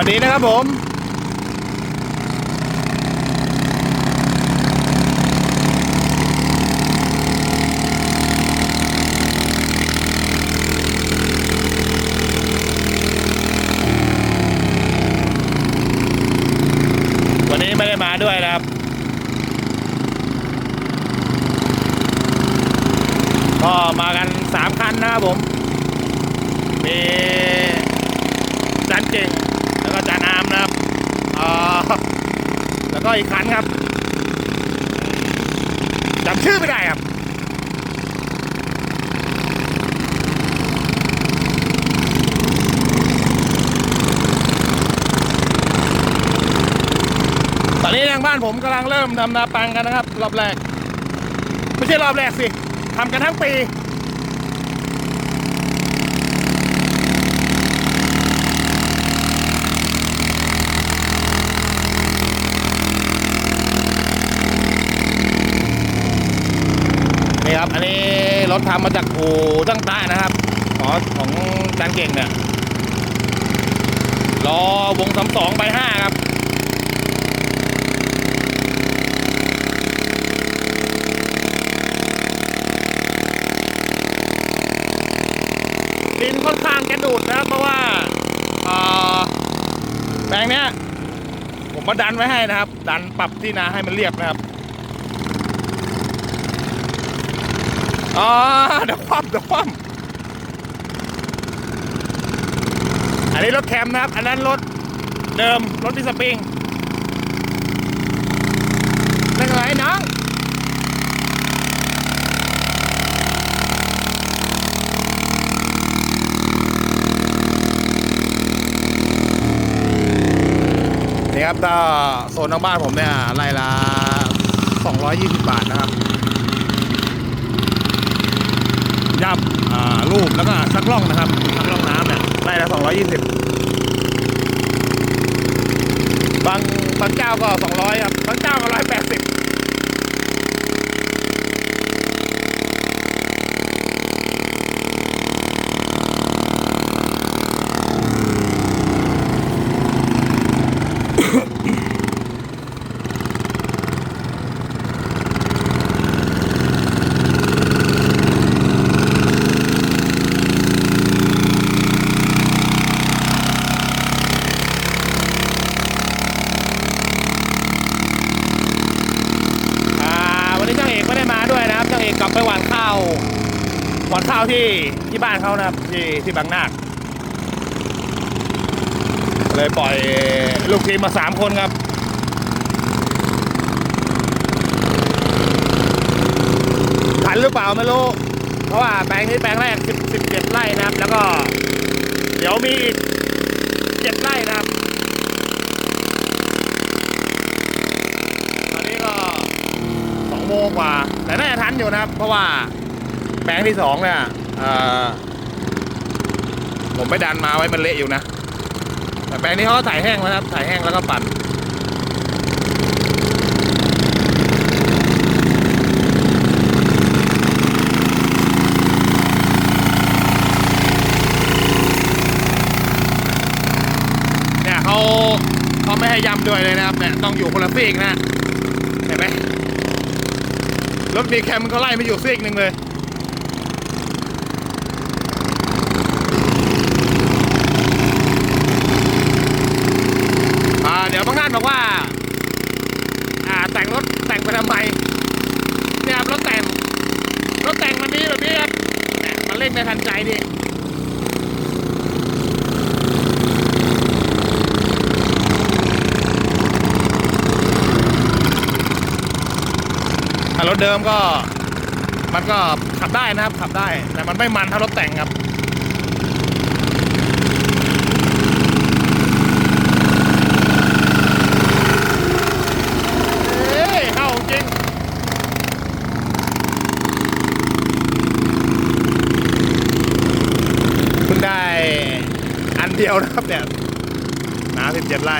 วัสดีนะครับผม วันนี้ไม่ได้มาด้วยนะครับ ก็มากันสามคันนะครับผม มีจานเก่ง แล้วก็จานอามนะครับเอ่อ แล้วก็อีกคันครับจำชื่อไม่ได้ครับตอนนี้ทางบ้านผมกำลังเริ่มทำนาปังกันนะครับ รอบแรก ไม่ใช่รอบแรกสิทำกันทั้งปี ครับ อันนี้รถทำมาจากอู่ตั้งใต้นะครับ ขอของจานเก่งเนี่ยรอวงสามสองใบห้าครับดินค่อนข้างจะดูดนะครับ เพราะว่าแปลงเนี้ย ผมมาดันไว้ให้นะครับ ดันปรับที่นาให้มันเรียบนะครับ อ๋อเดี๋ยวคว่ำเดี๋ยวคว่ำอันนี้รถแคมนะครับ อันนั้นรถเดิมรถที่สปริงนั่นไงน้องนี่ครับถ้าโซนทางบ้านผมเนี่ยไร่ละ220 บาทนะครับ ย่ำรูปแล้วก็ชักล่องนะครับชักล่องน้ำเนี่ยไร่ละ220 บางบางเจ้าก็ 200 ครับ บางเจ้าก็ 180 อ่าวันนี้เจ้าเอกไม่ได้มาด้วยนะครับเจ้าเอกกลับ ไปหวานข้าวหวานข้าวที่ที่บ้านเขานะครับที่ที่บางนาคเลยปล่อยลูกทีมมาสามคนครับทันหรือเปล่าไม่รู้เพราะว่าแปลงนี้แปลงแรกสิบสิบเจ็ดไร่นะครับ แล้วก็ เดี๋ยวมีอีกเจ็ดไร่นะครับ ตอนนี้ก็สองโมง กว่า แต่น่าจะทันอยู่นะครับ เพราะว่าแปลงที่สองเนี่ยผมไปดันมาไว้มันเละอยู่นะ แต่แปลงนี้เขาก็ถ่ายแห้งแล้วนะครับถ่ายแห้งแล้วก็ปั่นเนี่ยเขาเขาไม่ให้ย้ำด้วยเลยนะครับเนี่ยต้องอยู่คนละซีกนะ เห็นไหม รถมีแคมมันก็ไล่มาอยู่ซีกหนึ่งเลยอ่าเดี๋ยวบางท่านบอกว่า อ่าแต่งรถแต่งไปทำไมเนี่ยครับรถแต่งรถแต่งมันดีแบบนี้ครับเนี่ยมันเร่งในทันใจดี ถ้ารถ เดิมก็ มันก็ขับได้นะครับ ขับได้ แต่มันไม่มันเท่ารถแต่งครับเอ้ยเข้าจริงเพิ่งได้อันเดียวนะครับเนี่ยน้ำสิบเจ็ดไร่